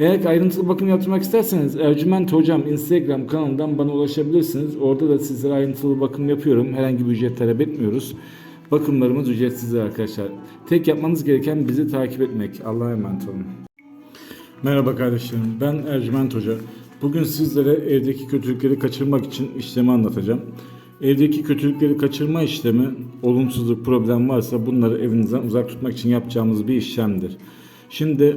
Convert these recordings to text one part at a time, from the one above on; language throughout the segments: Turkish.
Eğer ayrıntılı bakım yaptırmak isterseniz Ercüment Hocam Instagram kanalından bana ulaşabilirsiniz. Orada da sizlere ayrıntılı bakım yapıyorum. Herhangi bir ücret talep etmiyoruz. Bakımlarımız ücretsizdir arkadaşlar. Tek yapmanız gereken bizi takip etmek. Allah'a emanet olun. Merhaba kardeşlerim. Ben Ercüment Hoca. Bugün sizlere evdeki kötülükleri kaçırmak için işlemi anlatacağım. Evdeki kötülükleri kaçırma işlemi, olumsuzluk, problem varsa bunları evinizden uzak tutmak için yapacağımız bir işlemdir. Şimdi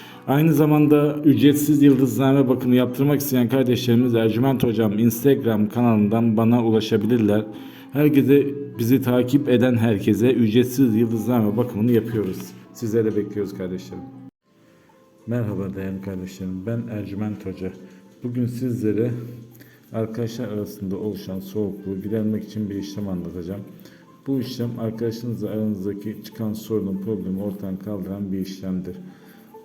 Aynı zamanda ücretsiz yıldızname bakımı yaptırmak isteyen kardeşlerimiz Ercüment Hocam Instagram kanalından bana ulaşabilirler. Herkese bizi takip eden herkese ücretsiz yıldızname bakımını yapıyoruz. Sizleri bekliyoruz kardeşlerim. Merhaba değerli kardeşlerim. Ben Ercüment Hoca. Bugün sizlere arkadaşlar arasında oluşan soğukluğu gidermek için bir işlem anlatacağım. Bu işlem arkadaşınızla aranızdaki çıkan sorunun problemi ortadan kaldıran bir işlemdir.